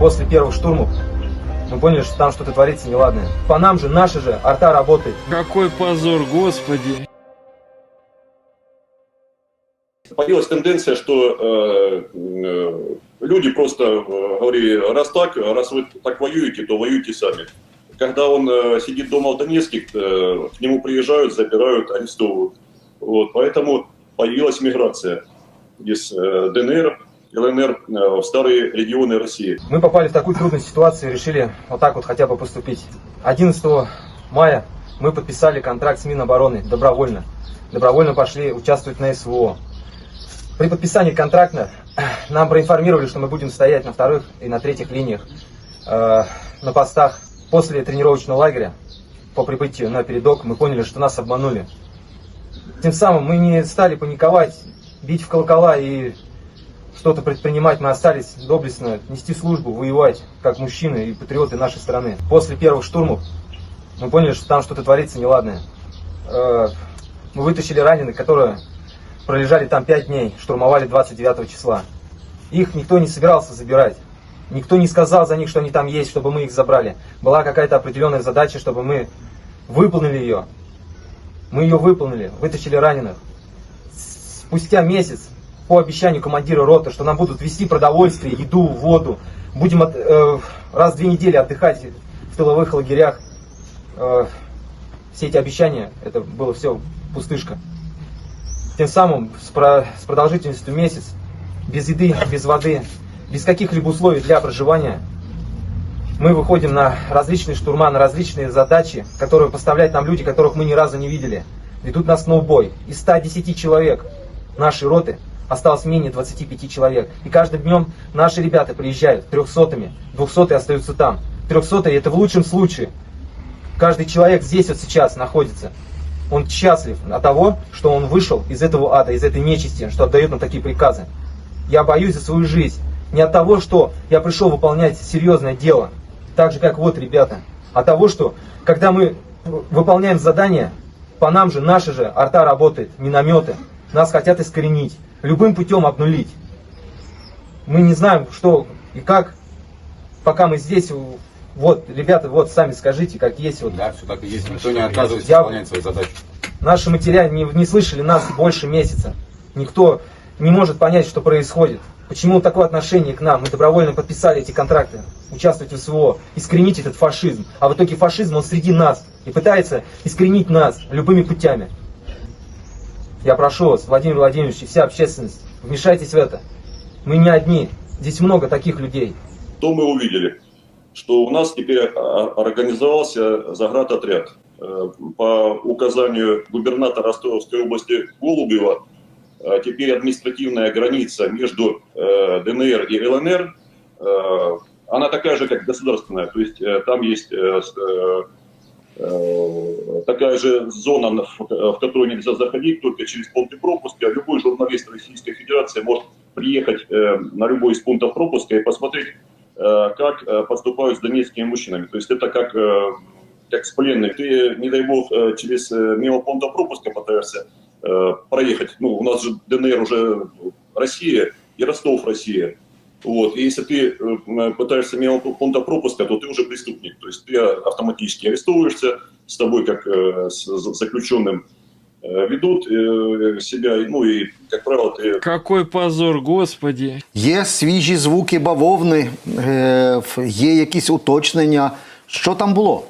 После первых штурмов мы поняли, что там что-то творится неладное. По нам же, наша же, арта работает. Какой позор, господи. Появилась тенденция, что э, э, люди просто э, говорили, раз так, раз вы так воюете, то воюйте сами. Когда он э, сидит дома в Донецке, э, к нему приезжают, забирают, арестовывают. Вот, поэтому появилась миграция из э, ДНР, ЛНР э, в старые регионы России. Мы попали в такую трудную ситуацию и решили вот так вот хотя бы поступить. 11 мая мы подписали контракт с Минобороны добровольно. Добровольно пошли участвовать на СВО. При подписании контракта нам проинформировали, что мы будем стоять на вторых и на третьих линиях э, на постах. После тренировочного лагеря, по прибытию на передок, мы поняли, что нас обманули. Тем самым мы не стали паниковать, бить в колокола и что-то предпринимать. Мы остались доблестно нести службу, воевать, как мужчины и патриоты нашей страны. После первых штурмов мы поняли, что там что-то творится неладное. Э, Мы вытащили раненых, которые пролежали там 5 дней, штурмовали 29 числа. Их никто не собирался забирать. Никто не сказал за них, что они там есть, чтобы мы их забрали. Была какая-то определенная задача, чтобы мы выполнили ее. Мы ее выполнили, вытащили раненых. Спустя месяц, по обещанию командира роты, что нам будут вести продовольствие, еду, воду, будем от- э, раз в две недели отдыхать в тыловых лагерях. Э, все эти обещания, это было все пустышка. Тем самым с, про- с продолжительностью месяц, без еды, без воды, без каких-либо условий для проживания, мы выходим на различные штурма, на различные задачи, которые поставляют нам люди, которых мы ни разу не видели. Ведут нас на убой. Из 110 человек нашей роты осталось менее 25 человек. И каждым днем наши ребята приезжают трехсотыми, двухсотые остаются там. Трехсотые это в лучшем случае. Каждый человек здесь вот сейчас находится. Он счастлив от того, что он вышел из этого ада, из этой нечисти, что отдает нам такие приказы. Я боюсь за свою жизнь. Не от того, что я пришел выполнять серьезное дело, так же, как вот ребята, а того, что когда мы выполняем задание, по нам же, наша же арта работает, минометы, нас хотят искоренить, любым путем обнулить. Мы не знаем, что и как, пока мы здесь, вот, ребята, вот, сами скажите, как есть, вот, Да, все так и есть. Никто не отказывается Я- выполнять свои задачи. Наши матеря не, не слышали нас больше месяца. Никто не может понять, что происходит. Почему такое отношение к нам? Мы добровольно подписали эти контракты, участвовать в СВО, искоренить этот фашизм. А в итоге фашизм, он среди нас и пытается искоренить нас любыми путями. Я прошу вас, Владимир Владимирович и вся общественность, вмешайтесь в это. Мы не одни, здесь много таких людей. То мы увидели, что у нас теперь а, организовался заградотряд. Э, По указанию губернатора Ростовской области Голубева, э, теперь административная граница между э, ДНР и ЛНР, э, она такая же, как государственная. То есть там есть такая же зона, в которую нельзя заходить только через пункты пропуска. Любой журналист Российской Федерации может приехать э, на любой из пунктов пропуска и посмотреть, э, как э, поступают с донецкими мужчинами. То есть это как, как с пленными. Ты, не дай бог, через мимо пункта пропуска пытаешься проехать. Ну, у нас же ДНР уже Россия и Ростов Россия. Вот. И если ты пытаешься мимо пункта пропуска, то ты уже преступник. То есть ты автоматически арестовываешься, с тобой как э, с заключенным э, ведут э, себя, ну и, как правило, ты Какой позор, господи. Є свіжі звуки бавовни, е, в- є якісь уточнення. Що там було?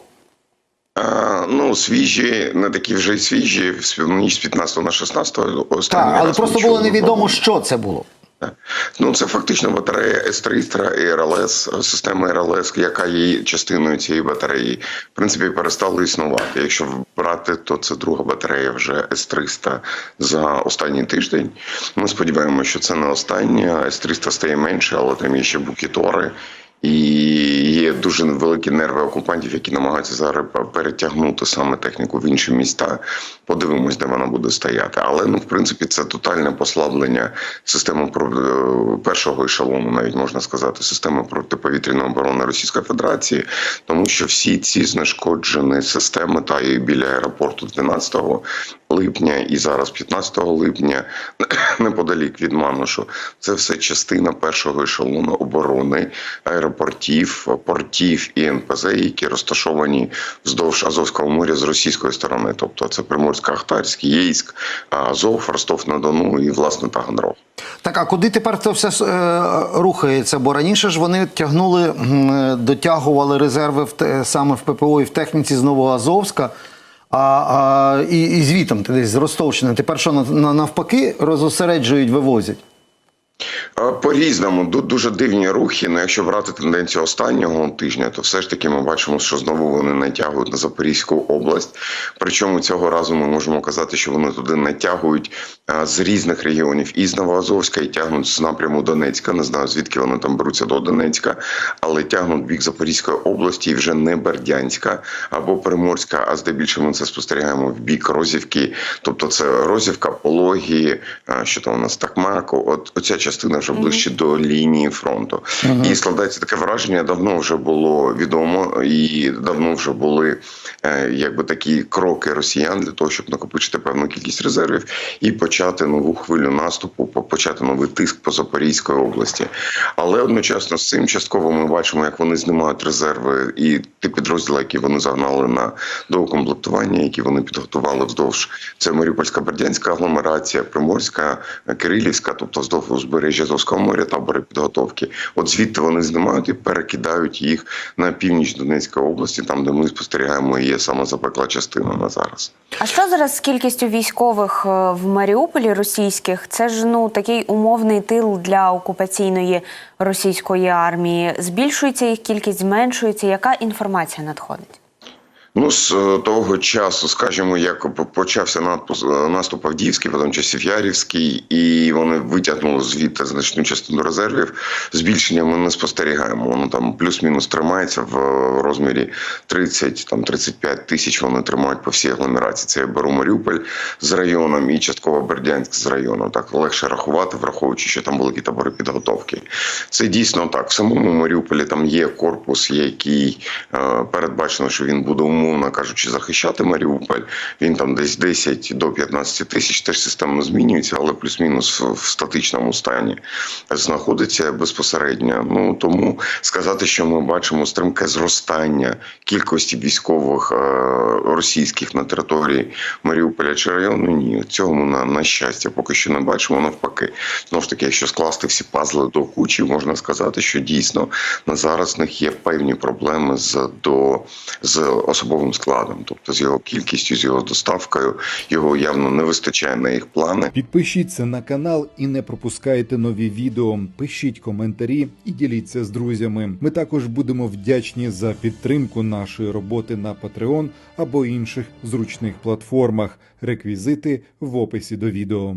А, ну, свіжі, не такі вже й свіжі, в ніч з 15 на 16 останній Так, але раз просто ми було чули невідомо, про- що це було. Ну, це фактично батарея С-300 і РЛС, система РЛС, яка є частиною цієї батареї, в принципі, перестала існувати. Якщо брати, то це друга батарея вже С-300 за останній тиждень. Ми сподіваємося, що це не остання. С-300 стає менше, але там є ще букітори. І є дуже великі нерви окупантів, які намагаються зараз перетягнути саме техніку в інші міста. Подивимось, де вона буде стояти. Але ну, в принципі, це тотальне послаблення системи першого ешелону, навіть можна сказати, системи протиповітряної оборони Російської Федерації, тому що всі ці знешкоджені системи, та і біля аеропорту 12-го, липня і зараз 15 липня неподалік від Манушу. Це все частина першого ешелону оборони аеропортів, портів і НПЗ, які розташовані вздовж Азовського моря з російської сторони. Тобто це Приморсько-Ахтарськ, Єйськ, Азов, Ростов-на-Дону і власне Таганрог. Так, а куди тепер це все е, рухається? Бо раніше ж вони тягнули, е, дотягували резерви в саме в ППО і в техніці з Новоазовська, а, а, і, і звітом десь з Ростовщини. Тепер що на, на- навпаки розосереджують, вивозять? Е, По-різному Ду- дуже дивні рухи. Ну, якщо брати тенденцію останнього тижня, то все ж таки ми бачимо, що знову вони натягують на Запорізьку область. Причому цього разу ми можемо казати, що вони туди натягують з різних регіонів і з Новоазовська, і тягнуть з напряму Донецька. Не знаю звідки вони там беруться до Донецька, але тягнуть бік Запорізької області і вже не Бердянська або Приморська, а здебільшого ми це спостерігаємо в бік Розівки. Тобто це Розівка, Пологі, що там у нас Такмако. От оця частина вже ближче до лінії фронту. І складається таке враження, давно вже було відомо, і давно вже були е, якби такі кроки росіян для того, щоб накопичити певну кількість резервів і почати нову хвилю наступу, почати новий тиск по Запорізької області. Але одночасно з цим частково ми бачимо, як вони знімають резерви і ті підрозділи, які вони загнали на доукомплектування, які вони підготували вздовж це Маріупольська Бердянська агломерація, Приморська, Кирилівська, тобто вздовж узбережжя Азовського моря, табори підготовки. От звідти вони знімають і перекидають їх на північ Донецької області, там де ми спостерігаємо є саме запекла частина на зараз. А що зараз з кількістю військових е, в Маріуполі російських? Це ж ну такий умовний тил для окупаційної російської армії. Збільшується їх кількість, зменшується. Яка інформація надходить? Ну, з е, того часу, скажімо, як почався е, наступ Авдіївський, потім часів Ярівський, і вони витягнули звідти значну частину резервів. Збільшення ми не спостерігаємо. Воно там плюс-мінус тримається в е, розмірі 30 там 35 тисяч. Вони тримають по всій агломерації. Це я беру Маріуполь з районом і частково Бердянськ з районом. Так легше рахувати, враховуючи, що там великі табори підготовки. Це дійсно так. В самому Маріуполі там є корпус, який передбачено, що він буде умовно кажучи захищати Маріуполь. Він там десь 10 до 15 тисяч теж системно змінюється, але плюс-мінус в, статичному стані знаходиться безпосередньо. Ну тому сказати, що ми бачимо стрімке зростання кількості військових е, російських на території Маріуполя чи району, ні, цього ми на, на щастя поки що не бачимо. Навпаки, знову ж таки, якщо скласти всі пазли до кучі, можна сказати, що дійсно на зараз них є певні проблеми з до з особовим складом, тобто з його кількістю, з його доставкою. Його явно не вистачає на їх плани. Підпишіться на канал і не пропускайте нові відео. Пишіть коментарі і діліться з друзями. Ми також будемо вдячні за підтримку нашої роботи на Patreon або інших зручних платформах. Реквізити в описі до відео.